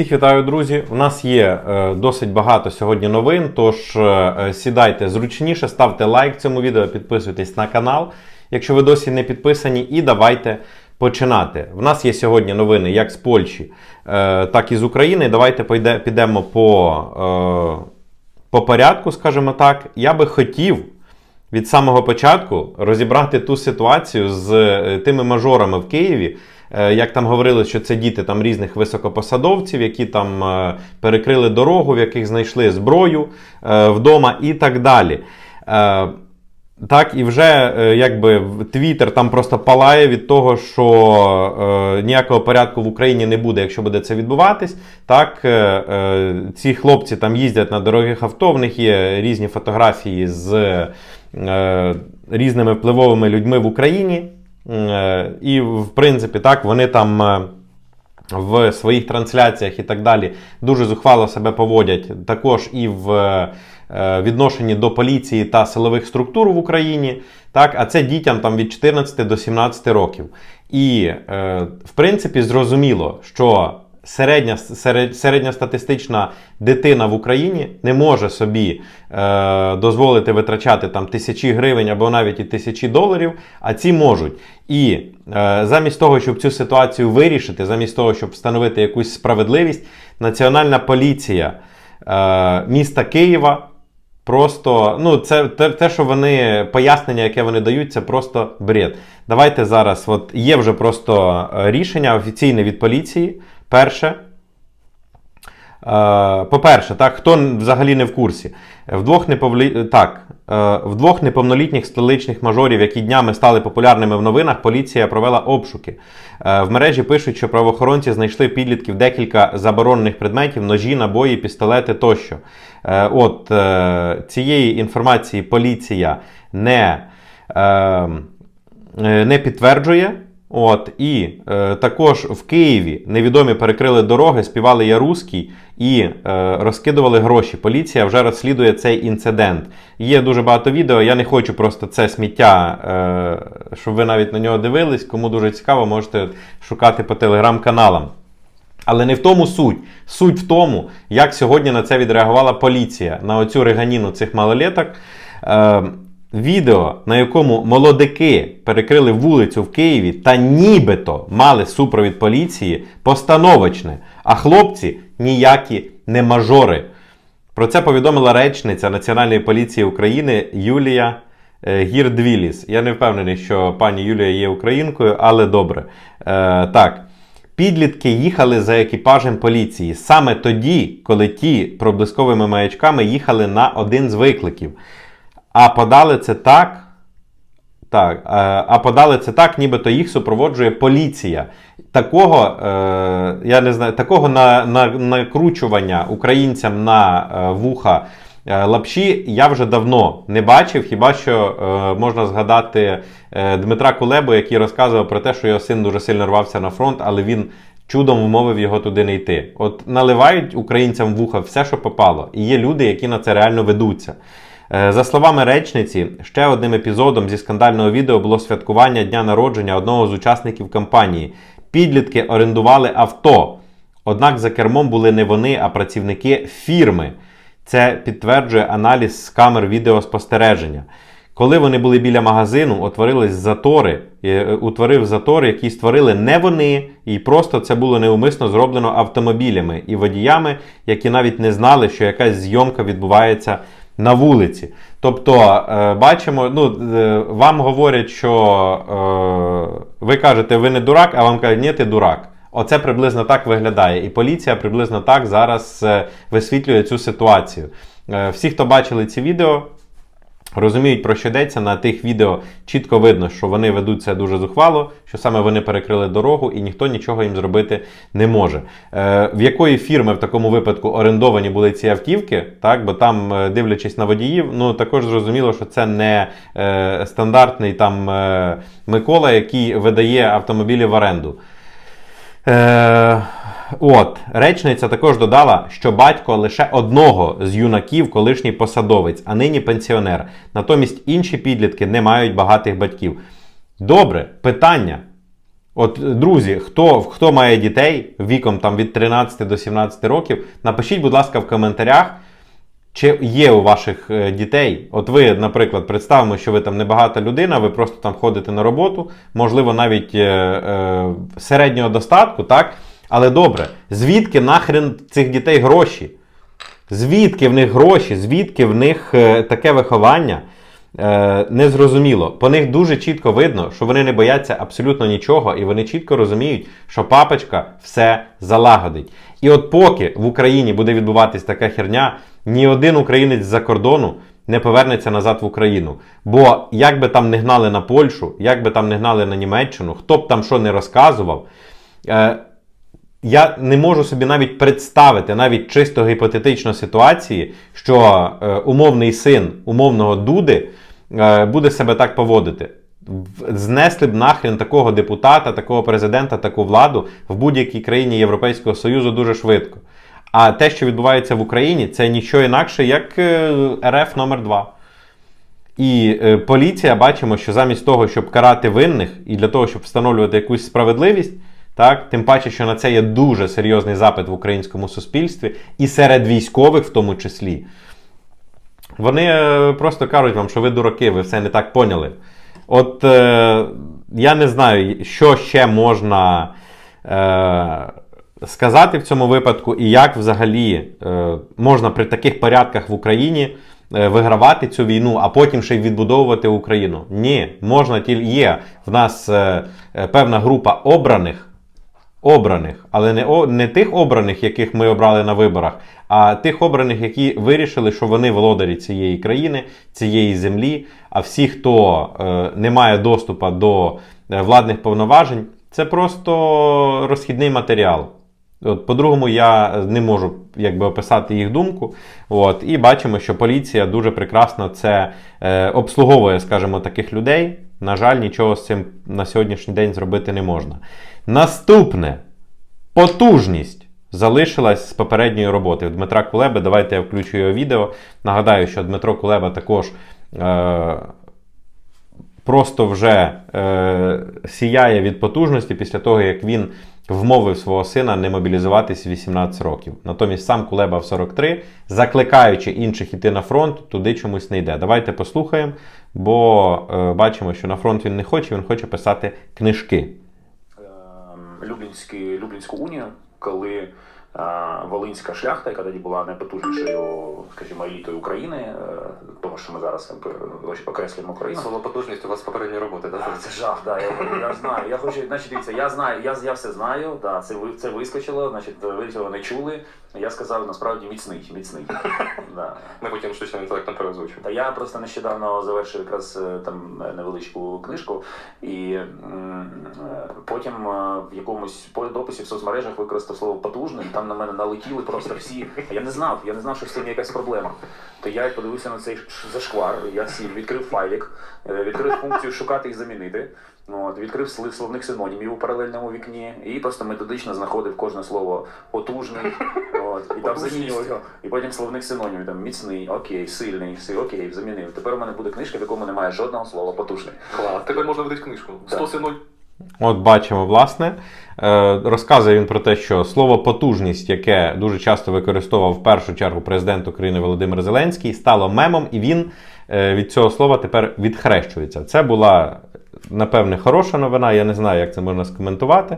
Всіх вітаю, друзі. У нас є е, досить багато сьогодні новин. Тож е, сідайте зручніше, ставте лайк цьому відео, підписуйтесь на канал, якщо ви досі не підписані, і давайте починати. В нас є сьогодні новини як з Польщі, е, так і з України. Давайте підемо по, е, по порядку, скажімо так. Я би хотів від самого початку розібрати ту ситуацію з е, тими мажорами в Києві. Е, Як там говорили, що це діти там різних високопосадовців, які там е, перекрили дорогу, в яких знайшли зброю е, вдома і так далі. Так, і вже якби Твіттер там просто палає від того, що е, ніякого порядку в Україні не буде, якщо буде це відбуватись. Так, е, ці хлопці там їздять на дорогих авто, в них є різні фотографії з е, різними впливовими людьми в Україні. Е, І, в принципі, так, вони там. е, в своїх трансляціях і так далі дуже зухвало себе поводять також і в е, відношенні до поліції та силових структур в Україні. Так, а це дітям там від 14 до 17 років. І в принципі зрозуміло, що середня, серед, середньостатистична дитина в Україні не може собі е, дозволити витрачати там тисячі гривень або навіть і тисячі доларів, а ці можуть. І е, замість того, щоб цю ситуацію вирішити, замість того, щоб встановити якусь справедливість, Національна поліція е, міста Києва. Просто, ну, це те, те, що вони пояснення, яке вони дають, це просто бред. Давайте зараз. От є вже просто е, рішення офіційне від поліції. Перше. Е, По-перше, так, хто взагалі не в курсі, в двох, неповлі... так, е, в двох неповнолітніх столичних мажорів, які днями стали популярними в новинах, поліція провела обшуки. Е, В мережі пишуть, що правоохоронці знайшли підлітків декілька заборонених предметів, ножі, набої, пістолети тощо. От цієї інформації поліція не, е, е, не підтверджує. От, і е, також в Києві невідомі перекрили дороги, співали я руський і е, розкидували гроші. Поліція вже розслідує цей інцидент. Є дуже багато відео. Я не хочу просто це сміття, е, щоб ви навіть на нього дивились. Кому дуже цікаво, можете шукати по телеграм-каналам. Але не в тому суть. Суть в тому, як сьогодні на це відреагувала поліція на оцю реганіну цих малолеток. Е, відео, на якому молодики перекрили вулицю в Києві та нібито мали супровід поліції, постановочне, а хлопці ніякі не мажори. Про це повідомила речниця Національної поліції України Юлія е, Гірдвіліс. Я не впевнений, що пані Юлія є українкою, але добре. Е, так. Підлітки їхали за екіпажем поліції саме тоді, коли ті проблисковими маячками їхали на один з викликів. А подали це так. Так, е, а подали це так, нібито їх супроводжує поліція. Такого, е, я не знаю, такого на, на, накручування українцям на е, вуха лапші я вже давно не бачив. Хіба що можна згадати Дмитра Кулебу, який розказував про те, що його син дуже сильно рвався на фронт, але він чудом вмовив його туди не йти. От наливають українцям вуха все, що попало. І є люди, які на це реально ведуться. Е, За словами речниці, ще одним епізодом зі скандального відео було святкування дня народження одного з учасників кампанії. Підлітки орендували авто. Однак за кермом були не вони, а працівники фірми. Це підтверджує аналіз з камер відеоспостереження. Коли вони були біля магазину, утворились затори, е, утворив затор, які створили не вони, і просто це було неумисно зроблено автомобілями і водіями, які навіть не знали, що якась зйомка відбувається на вулиці. Тобто, е, бачимо, ну, е, вам говорять, що е, ви кажете, ви не дурак, а вам кажуть, ні, ти дурак. Оце приблизно так виглядає. І поліція приблизно так зараз висвітлює цю ситуацію. Всі, хто бачили ці відео, розуміють, про що йдеться. На тих відео чітко видно, що вони ведуться дуже зухвало, що саме вони перекрили дорогу і ніхто нічого їм зробити не може. Е, в якої фірми в такому випадку орендовані були ці автівки, так, бо там, е, дивлячись на водіїв, ну також зрозуміло, що це не е, стандартний там е, Микола, який видає автомобілі в оренду. Е, от, речниця також додала, що батько лише одного з юнаків, колишній посадовець, а нині пенсіонер. Натомість інші підлітки не мають багатих батьків. Добре, питання. От, друзі, хто, хто має дітей віком там, від 13 до 17 років, напишіть, будь ласка, в коментарях, чи є у ваших е, дітей. От ви, наприклад, представимо, що ви там небагата людина, ви просто там ходите на роботу, можливо, навіть е, е, середнього достатку, так? Але добре, звідки нахрен цих дітей гроші? Звідки в них гроші, звідки в них е, таке виховання? Е, незрозуміло. По них дуже чітко видно, що вони не бояться абсолютно нічого, і вони чітко розуміють, що папочка все залагодить. І от поки в Україні буде відбуватись така херня, ні один українець з-за кордону не повернеться назад в Україну. Бо як би там не гнали на Польщу, як би там не гнали на Німеччину, хто б там що не розказував. Е, я не можу собі навіть представити, навіть чисто гіпотетично ситуації, що е, умовний син умовного Дуди е, буде себе так поводити. Знесли б нахрен такого депутата, такого президента, таку владу в будь-якій країні Європейського Союзу дуже швидко. А те, що відбувається в Україні, це нічого інакше, як е, РФ номер 2 і е, поліція бачимо, що замість того, щоб карати винних і для того, щоб встановлювати якусь справедливість, так, тим паче, що на це є дуже серйозний запит в українському суспільстві, і серед військових в тому числі. Вони е, просто кажуть вам, що ви дураки, ви все не так поняли. От е, я не знаю, що ще можна е, сказати в цьому випадку, і як взагалі е, можна при таких порядках в Україні е, вигравати цю війну, а потім ще й відбудовувати Україну. Ні, можна тільки є в нас е, е, певна група обраних. Обраних, але не, о, не тих обраних, яких ми обрали на виборах, а тих обраних, які вирішили, що вони володарі цієї країни, цієї землі. А всі, хто е, не має доступу до е, владних повноважень, це просто розхідний матеріал. От, по-другому, я не можу якби, описати їх думку. От, і бачимо, що поліція дуже прекрасно це е, обслуговує, скажімо, таких людей. На жаль, нічого з цим на сьогоднішній день зробити не можна. Наступне потужність залишилась з попередньої роботи. В Дмитра Кулеби. Давайте я включу його відео. Нагадаю, що Дмитро Кулеба також. Е- Просто вже е, сіяє від потужності після того, як він вмовив свого сина не мобілізуватись 18 років. Натомість сам Кулеба в 43, закликаючи інших іти на фронт, туди чомусь не йде. Давайте послухаємо, бо е, бачимо, що на фронт він не хоче, він хоче писати книжки. Люблінську унію, коли Волинська шляхта, яка тоді була найпотужнішою, скажімо, елітою України, е, того, що ми зараз окреслюємо Україну. Слово потужність у вас з попередньої роботи, А, так? Це жах, да, я, я знаю. Я хочу, значить, дивіться, я знаю, я, я все знаю, да, це, це вискочило, значить, ви цього не чули. Я сказав насправді міцний, міцний. Да. Ми потім штучним інтелектом переозвучимо. Та я просто нещодавно завершив якраз е, там невеличку книжку, і е, потім в якомусь дописі в соцмережах використав слово потужний, там на мене налетіли просто всі. А я не знав, я не знав, що з цим є якась проблема. То я подивився на цей зашквар, я сів, відкрив файлик, е, відкрив функцію шукати і замінити. От, відкрив словник синонімів у паралельному вікні і просто методично знаходив кожне слово потужний. От, і там замінював його. І потім словник синонімів, там міцний, окей, сильний, все, окей, замінив. Тепер у мене буде книжка, в якому немає жодного слова потужний. Клас. Тепер можна видати книжку. Так. 100 От бачимо, власне, е, розказує він про те, що слово потужність, яке дуже часто використовував в першу чергу президент України Володимир Зеленський, стало мемом, і він е, від цього слова тепер відхрещується. Це була, напевне, хороша новина. Я не знаю, як це можна скоментувати.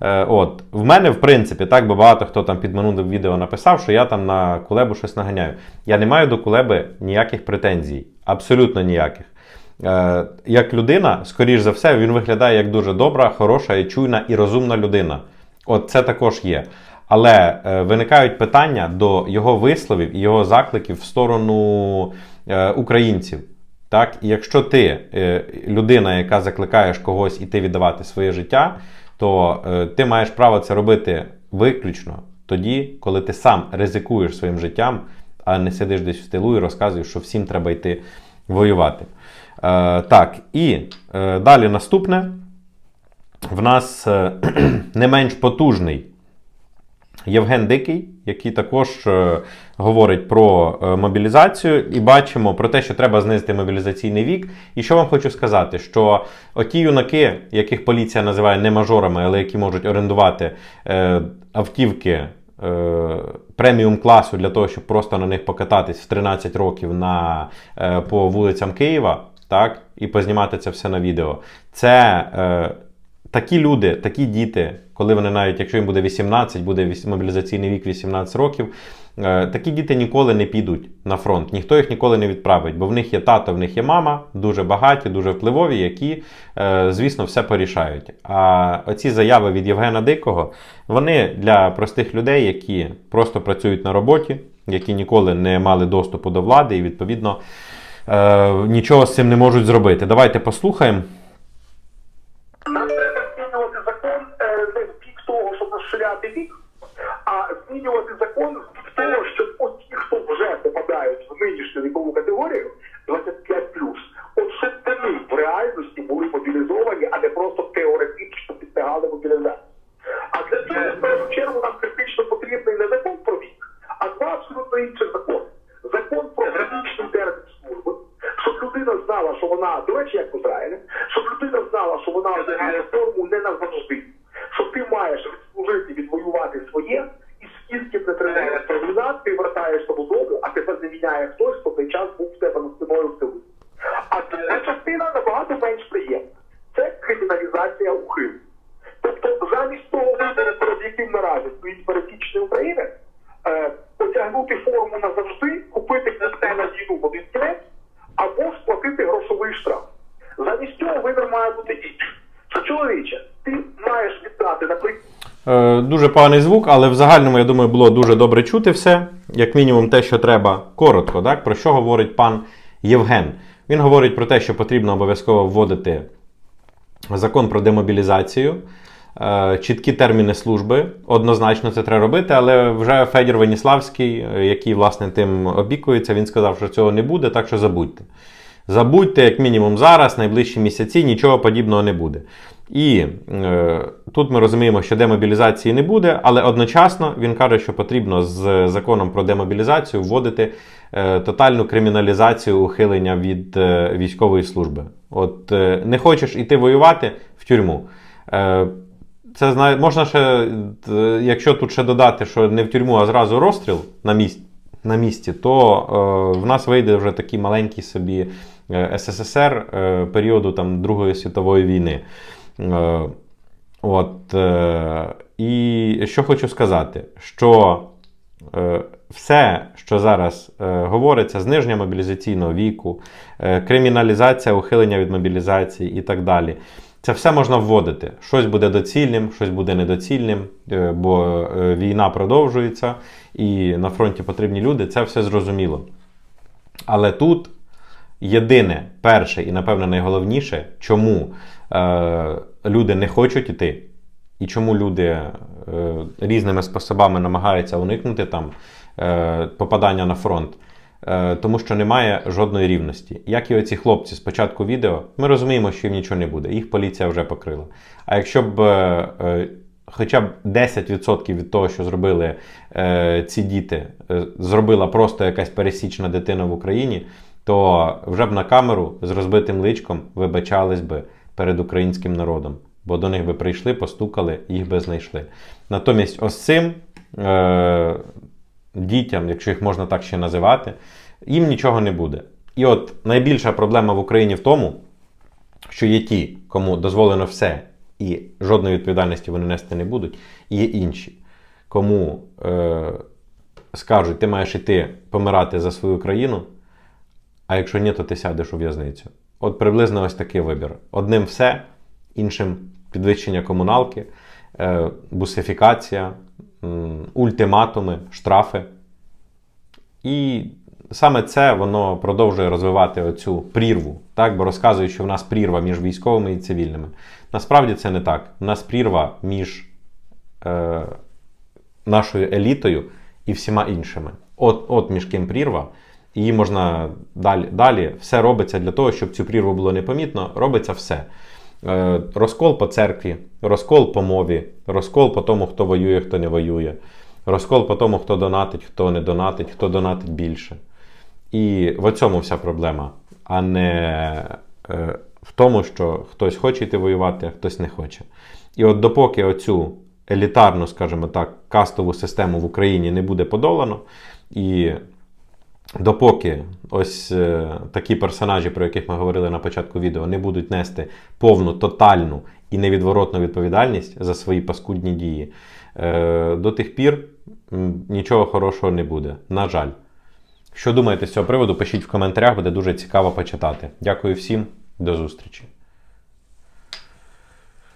Е, От, в мене, в принципі, так, бо багато хто там під минулим відео написав, що я там на кулебу щось наганяю. Я не маю до кулеби ніяких претензій, абсолютно ніяких. Е, як людина, скоріш за все, він виглядає як дуже добра, хороша і чуйна і розумна людина. От це також є. Але е, виникають питання до його висловів і його закликів в сторону е, українців. Так, і якщо ти людина, яка закликаєш когось іти віддавати своє життя, то ти маєш право це робити виключно тоді, коли ти сам ризикуєш своїм життям, а не сидиш десь в тилу і розказуєш, що всім треба йти воювати. Е, так, і е, далі наступне. В нас е, не менш потужний Євген Дикий, який також говорить про мобілізацію, і бачимо про те, що треба знизити мобілізаційний вік. І що вам хочу сказати, що оті юнаки, яких поліція називає не мажорами, але які можуть орендувати автівки преміум класу для того, щоб просто на них покататись в 13 років на, по вулицям Києва, так, і познімати це все на відео. Це е, такі люди, такі діти, коли вони навіть, якщо їм буде 18, буде мобілізаційний вік 18 років, е, такі діти ніколи не підуть на фронт. Ніхто їх ніколи не відправить, бо в них є тато, в них є мама, дуже багаті, дуже впливові, які, е, звісно, все порішають. А оці заяви від Євгена Дикого, вони для простих людей, які просто працюють на роботі, які ніколи не мали доступу до влади і, відповідно, е, нічого з цим не можуть зробити. Давайте послухаємо. Треба змінювати закон е, не в бік того, щоб розширяти вік, а змінювати закон в бік того, ті, хто вже попадають в нинішню вікову категорію 25+, от щоб в реальності були мобілізовані, а не просто теоретично підлягали мобілізації. Людина знала, що вона, до речі, як в Ізраїлі, щоб людина знала, що вона одягає форму не назавжди, що ти маєш відслужити, відвоювати своє, і скільки не триває ця війна, ти вертаєшся додому, а тебе заміняє хтось, хто цей час був в тебе над спиною в тилу. А друга частина набагато менш приємна. Це криміналізація ухил. Тобто, замість того перед яким наразі стоїть пересічний українець, е, одягнути форму назавжди, купити на війну в один кінець, або сплатити грошовий штраф. Замість цього вибір має бути інший. Що чоловіче, ти маєш віддати, наприклад. Е, Дуже поганий звук, але в загальному, я думаю, було дуже добре чути все. Як мінімум, те, що треба коротко. Так? Про що говорить пан Євген? Він говорить про те, що потрібно обов'язково вводити закон про демобілізацію, чіткі терміни служби. Однозначно це треба робити, але вже Федір Веніславський, е, який власне тим опікується, він сказав, що цього не буде, так що забудьте. Забудьте, як мінімум, зараз, найближчі місяці, нічого подібного не буде. І е, тут ми розуміємо, що демобілізації не буде, але одночасно він каже, що потрібно з законом про демобілізацію вводити е, тотальну криміналізацію ухилення від е, військової служби. От е, не хочеш іти воювати в тюрму. Е, це знає, можна ще, е, якщо тут ще додати, що не в тюрму, а зразу розстріл на місці, на місці то е, в нас вийде вже такий маленький собі е, СССР е, періоду там, Другої світової війни. Е, от, е, і що хочу сказати, що е, все, що зараз е, говориться, зниження мобілізаційного віку, е, криміналізація, ухилення від мобілізації і так далі. Це все можна вводити. Щось буде доцільним, щось буде недоцільним, е, бо е, війна продовжується і на фронті потрібні люди. Це все зрозуміло. Але тут єдине, перше і, напевно, найголовніше, чому е, люди не хочуть іти, і чому люди е, різними способами намагаються уникнути там е, попадання на фронт. Е, тому що немає жодної рівності. Як і оці хлопці з початку відео, ми розуміємо, що їм нічого не буде. Їх поліція вже покрила. А якщо б е, е, хоча б 10% від того, що зробили ці діти, зробила просто якась пересічна дитина в Україні, то вже б на камеру з розбитим личком вибачались би перед українським народом. Бо до них би прийшли, постукали, їх би знайшли. Натомість, ось цим дітям, якщо їх можна так ще називати, їм нічого не буде. І от найбільша проблема в Україні в тому, що є ті, кому дозволено все, і жодної відповідальності вони нести не будуть, і є інші, кому е, скажуть, ти маєш іти помирати за свою країну, а якщо ні, то ти сядеш у в'язницю. От приблизно ось такий вибір. Одним все, іншим підвищення комуналки, е, бусифікація, ультиматуми, штрафи. І саме це воно продовжує розвивати оцю прірву, так? бо розказують, що в нас прірва між військовими і цивільними. Насправді це не так. У нас прірва між е, нашою елітою і всіма іншими. От, от між ким прірва. Її можна далі, далі. Все робиться для того, щоб цю прірву було непомітно. Робиться все. Е, розкол по церкві, розкол по мові, розкол по тому, хто воює, хто не воює. Розкол по тому, хто донатить, хто не донатить, хто донатить більше. І в цьому вся проблема, а не е, в тому, що хтось хоче йти воювати, а хтось не хоче. І от допоки оцю елітарну, скажімо так, кастову систему в Україні не буде подолано, і допоки ось е, такі персонажі, про яких ми говорили на початку відео, не будуть нести повну, тотальну і невідворотну відповідальність за свої паскудні дії, е, до тих пір нічого хорошого не буде. На жаль. Що думаєте з цього приводу? Пишіть в коментарях, буде дуже цікаво почитати. Дякую всім, до зустрічі.